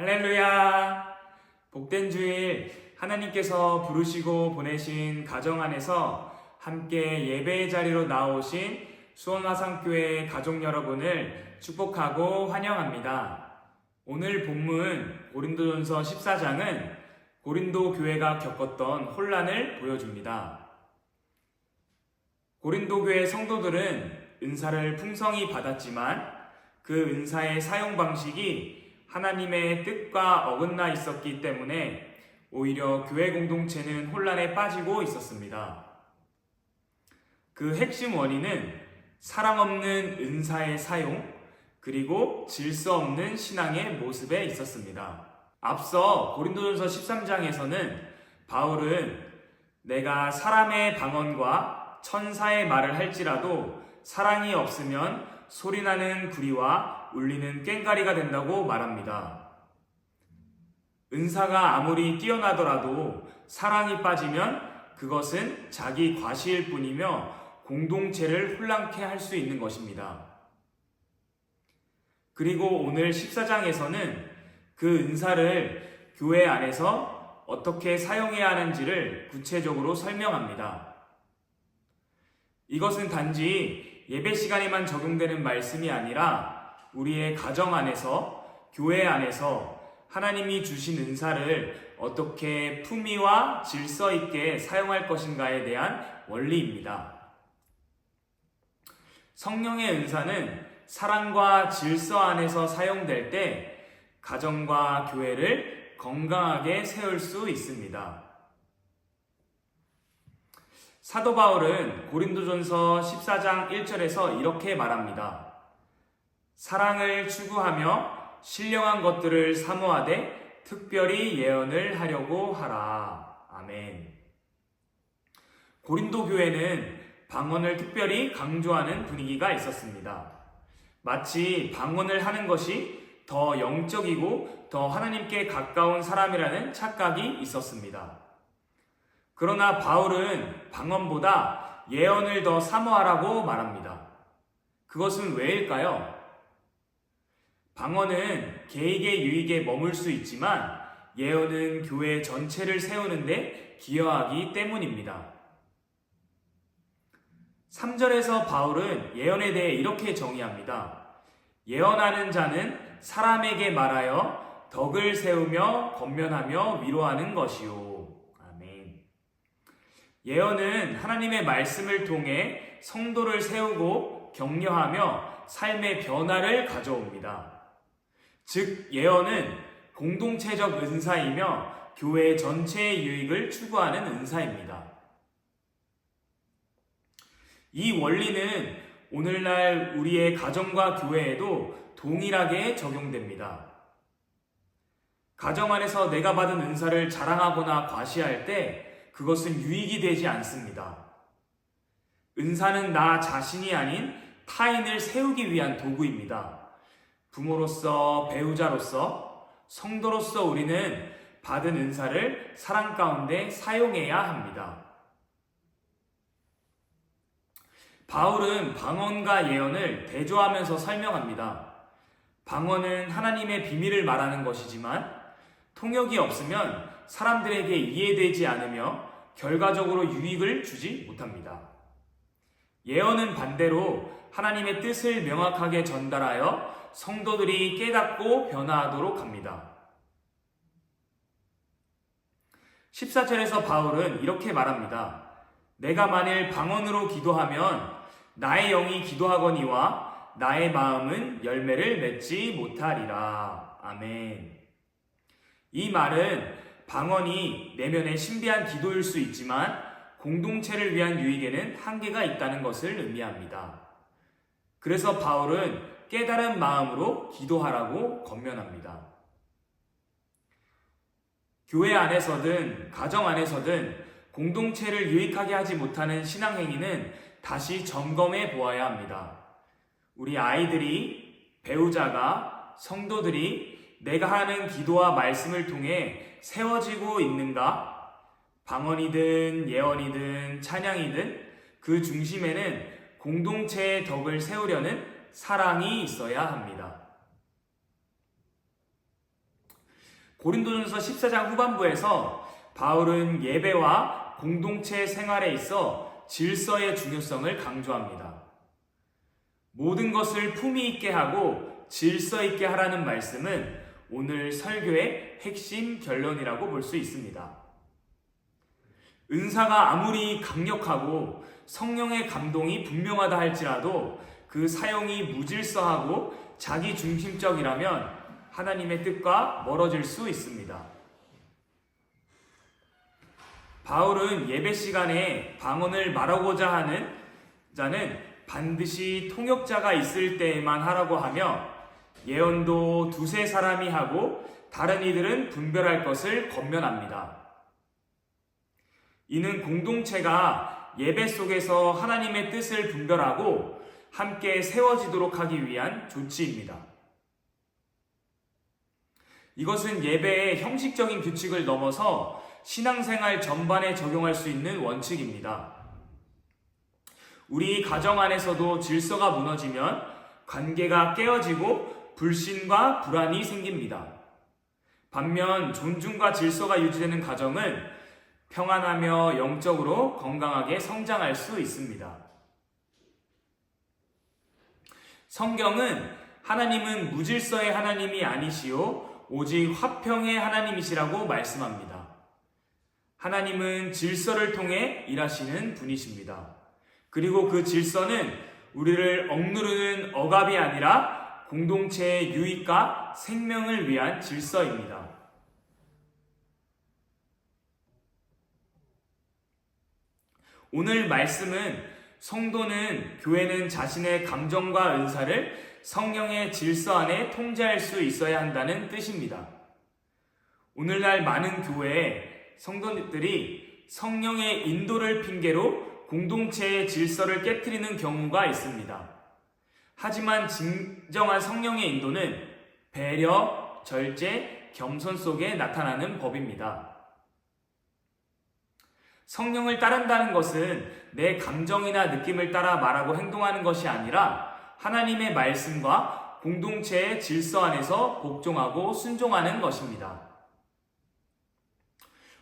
할렐루야! 복된 주일 하나님께서 부르시고 보내신 가정 안에서 함께 예배의 자리로 나오신 수원화상교회 가족 여러분을 축복하고 환영합니다. 오늘 본문 고린도전서 14장은 고린도 교회가 겪었던 혼란을 보여줍니다. 고린도 교회 성도들은 은사를 풍성히 받았지만 그 은사의 사용 방식이 하나님의 뜻과 어긋나 있었기 때문에 오히려 교회 공동체는 혼란에 빠지고 있었습니다. 그 핵심 원인은 사랑 없는 은사의 사용, 그리고 질서 없는 신앙의 모습에 있었습니다. 앞서 고린도전서 13장에서는 바울은 내가 사람의 방언과 천사의 말을 할지라도 사랑이 없으면 소리나는 구리와 울리는 꽹가리가 된다고 말합니다. 은사가 아무리 뛰어나더라도 사랑이 빠지면 그것은 자기 과시일 뿐이며 공동체를 혼란케 할 수 있는 것입니다. 그리고 오늘 14장에서는 그 은사를 교회 안에서 어떻게 사용해야 하는지를 구체적으로 설명합니다. 이것은 단지 예배 시간에만 적용되는 말씀이 아니라 우리의 가정 안에서, 교회 안에서 하나님이 주신 은사를 어떻게 품위와 질서 있게 사용할 것인가에 대한 원리입니다. 성령의 은사는 사랑과 질서 안에서 사용될 때 가정과 교회를 건강하게 세울 수 있습니다. 사도 바울은 고린도전서 14장 1절에서 이렇게 말합니다. 사랑을 추구하며 신령한 것들을 사모하되 특별히 예언을 하려고 하라. 아멘. 고린도 교회는 방언을 특별히 강조하는 분위기가 있었습니다. 마치 방언을 하는 것이 더 영적이고 더 하나님께 가까운 사람이라는 착각이 있었습니다. 그러나 바울은 방언보다 예언을 더 사모하라고 말합니다. 그것은 왜일까요? 방언은 개인의 유익에 머물 수 있지만 예언은 교회 전체를 세우는데 기여하기 때문입니다. 3절에서 바울은 예언에 대해 이렇게 정의합니다. 예언하는 자는 사람에게 말하여 덕을 세우며 건면하며 위로하는 것이요. 아멘. 예언은 하나님의 말씀을 통해 성도를 세우고 격려하며 삶의 변화를 가져옵니다. 즉, 예언은 공동체적 은사이며 교회 전체의 유익을 추구하는 은사입니다. 이 원리는 오늘날 우리의 가정과 교회에도 동일하게 적용됩니다. 가정 안에서 내가 받은 은사를 자랑하거나 과시할 때 그것은 유익이 되지 않습니다. 은사는 나 자신이 아닌 타인을 세우기 위한 도구입니다. 부모로서, 배우자로서, 성도로서 우리는 받은 은사를 사랑 가운데 사용해야 합니다. 바울은 방언과 예언을 대조하면서 설명합니다. 방언은 하나님의 비밀을 말하는 것이지만 통역이 없으면 사람들에게 이해되지 않으며 결과적으로 유익을 주지 못합니다. 예언은 반대로 하나님의 뜻을 명확하게 전달하여 성도들이 깨닫고 변화하도록 합니다. 14절에서 바울은 이렇게 말합니다. 내가 만일 방언으로 기도하면 나의 영이 기도하거니와 나의 마음은 열매를 맺지 못하리라. 아멘. 이 말은 방언이 내면의 신비한 기도일 수 있지만 공동체를 위한 유익에는 한계가 있다는 것을 의미합니다. 그래서 바울은 깨달은 마음으로 기도하라고 권면합니다. 교회 안에서든 가정 안에서든 공동체를 유익하게 하지 못하는 신앙행위는 다시 점검해 보아야 합니다. 우리 아이들이, 배우자가, 성도들이 내가 하는 기도와 말씀을 통해 세워지고 있는가? 방언이든 예언이든 찬양이든 그 중심에는 공동체의 덕을 세우려는 사랑이 있어야 합니다. 고린도전서 14장 후반부에서 바울은 예배와 공동체 생활에 있어 질서의 중요성을 강조합니다. 모든 것을 품위 있게 하고 질서 있게 하라는 말씀은 오늘 설교의 핵심 결론이라고 볼 수 있습니다. 은사가 아무리 강력하고 성령의 감동이 분명하다 할지라도 그 사용이 무질서하고 자기 중심적이라면 하나님의 뜻과 멀어질 수 있습니다. 바울은 예배 시간에 방언을 말하고자 하는 자는 반드시 통역자가 있을 때에만 하라고 하며 예언도 두세 사람이 하고 다른 이들은 분별할 것을 권면합니다. 이는 공동체가 예배 속에서 하나님의 뜻을 분별하고 함께 세워지도록 하기 위한 조치입니다. 이것은 예배의 형식적인 규칙을 넘어서 신앙생활 전반에 적용할 수 있는 원칙입니다. 우리 가정 안에서도 질서가 무너지면 관계가 깨어지고 불신과 불안이 생깁니다. 반면 존중과 질서가 유지되는 가정은 평안하며 영적으로 건강하게 성장할 수 있습니다. 성경은 하나님은 무질서의 하나님이 아니시오 오직 화평의 하나님이시라고 말씀합니다. 하나님은 질서를 통해 일하시는 분이십니다. 그리고 그 질서는 우리를 억누르는 억압이 아니라 공동체의 유익과 생명을 위한 질서입니다. 오늘 말씀은 성도는 교회는 자신의 감정과 은사를 성령의 질서 안에 통제할 수 있어야 한다는 뜻입니다. 오늘날 많은 교회에 성도들이 성령의 인도를 핑계로 공동체의 질서를 깨뜨리는 경우가 있습니다. 하지만 진정한 성령의 인도는 배려, 절제, 겸손 속에 나타나는 법입니다. 성령을 따른다는 것은 내 감정이나 느낌을 따라 말하고 행동하는 것이 아니라 하나님의 말씀과 공동체의 질서 안에서 복종하고 순종하는 것입니다.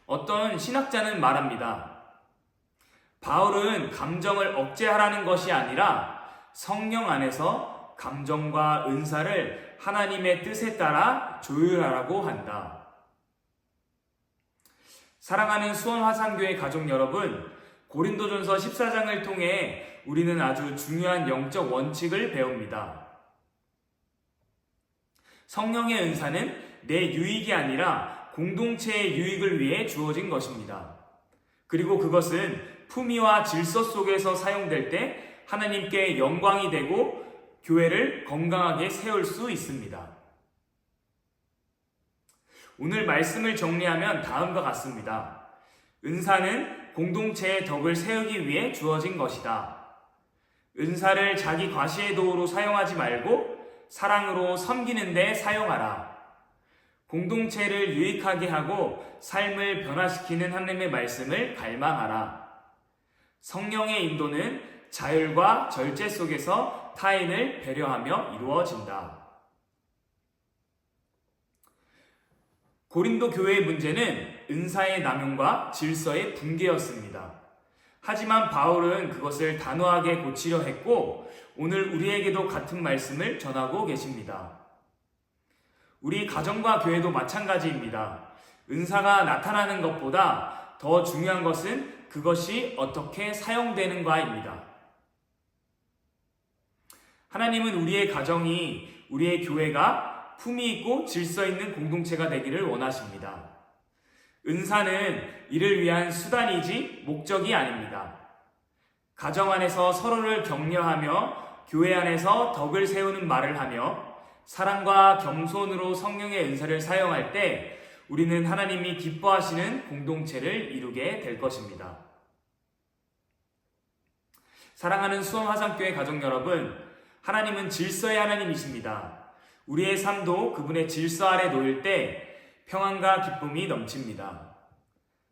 어떤 신학자는 말합니다. 바울은 감정을 억제하라는 것이 아니라 성령 안에서 감정과 은사를 하나님의 뜻에 따라 조율하라고 한다. 사랑하는 수원 화상교회 가족 여러분, 고린도전서 14장을 통해 우리는 아주 중요한 영적 원칙을 배웁니다. 성령의 은사는 내 유익이 아니라 공동체의 유익을 위해 주어진 것입니다. 그리고 그것은 품위와 질서 속에서 사용될 때 하나님께 영광이 되고 교회를 건강하게 세울 수 있습니다. 오늘 말씀을 정리하면 다음과 같습니다. 은사는 공동체의 덕을 세우기 위해 주어진 것이다. 은사를 자기 과시의 도구로 사용하지 말고 사랑으로 섬기는 데 사용하라. 공동체를 유익하게 하고 삶을 변화시키는 하나님의 말씀을 갈망하라. 성령의 인도는 자율과 절제 속에서 타인을 배려하며 이루어진다. 고린도 교회의 문제는 은사의 남용과 질서의 붕괴였습니다. 하지만 바울은 그것을 단호하게 고치려 했고 오늘 우리에게도 같은 말씀을 전하고 계십니다. 우리 가정과 교회도 마찬가지입니다. 은사가 나타나는 것보다 더 중요한 것은 그것이 어떻게 사용되는가입니다. 하나님은 우리의 가정이 우리의 교회가 품위 있고 질서 있는 공동체가 되기를 원하십니다. 은사는 이를 위한 수단이지 목적이 아닙니다. 가정 안에서 서로를 격려하며 교회 안에서 덕을 세우는 말을 하며 사랑과 겸손으로 성령의 은사를 사용할 때 우리는 하나님이 기뻐하시는 공동체를 이루게 될 것입니다. 사랑하는 수원화상교회 가족 여러분, 하나님은 질서의 하나님이십니다. 우리의 삶도 그분의 질서 아래 놓일 때 평안과 기쁨이 넘칩니다.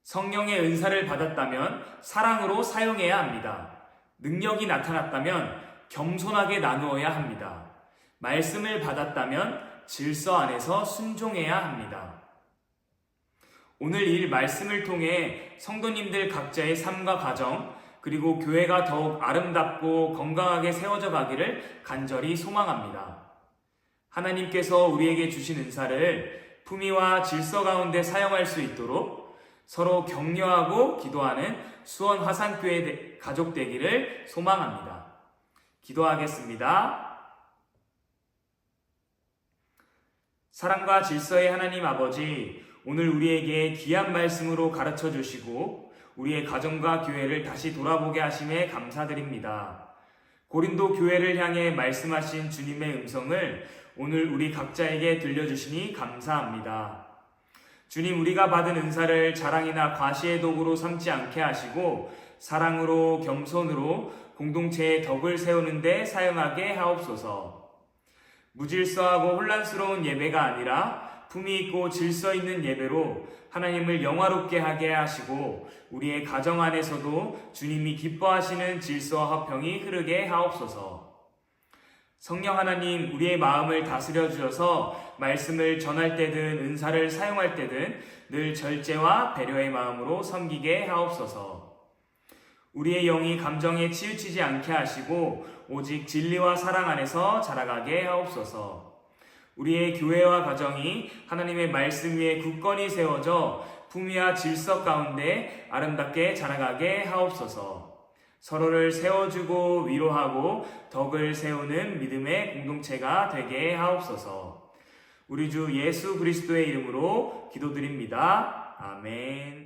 성령의 은사를 받았다면 사랑으로 사용해야 합니다. 능력이 나타났다면 겸손하게 나누어야 합니다. 말씀을 받았다면 질서 안에서 순종해야 합니다. 오늘 이 말씀을 통해 성도님들 각자의 삶과 가정, 그리고 교회가 더욱 아름답고 건강하게 세워져 가기를 간절히 소망합니다. 하나님께서 우리에게 주신 은사를 품위와 질서 가운데 사용할 수 있도록 서로 격려하고 기도하는 수원 화산교회 가족 되기를 소망합니다. 기도하겠습니다. 사랑과 질서의 하나님 아버지, 오늘 우리에게 귀한 말씀으로 가르쳐 주시고 우리의 가정과 교회를 다시 돌아보게 하심에 감사드립니다. 고린도 교회를 향해 말씀하신 주님의 음성을 오늘 우리 각자에게 들려주시니 감사합니다. 주님, 우리가 받은 은사를 자랑이나 과시의 도구로 삼지 않게 하시고 사랑으로 겸손으로 공동체의 덕을 세우는데 사용하게 하옵소서. 무질서하고 혼란스러운 예배가 아니라 품위 있고 질서 있는 예배로 하나님을 영화롭게 하게 하시고 우리의 가정 안에서도 주님이 기뻐하시는 질서와 화평이 흐르게 하옵소서. 성령 하나님, 우리의 마음을 다스려 주셔서 말씀을 전할 때든 은사를 사용할 때든 늘 절제와 배려의 마음으로 섬기게 하옵소서. 우리의 영이 감정에 치우치지 않게 하시고 오직 진리와 사랑 안에서 자라가게 하옵소서. 우리의 교회와 가정이 하나님의 말씀 위에 굳건히 세워져 품위와 질서 가운데 아름답게 자라가게 하옵소서. 서로를 세워주고 위로하고 덕을 세우는 믿음의 공동체가 되게 하옵소서. 우리 주 예수 그리스도의 이름으로 기도드립니다. 아멘.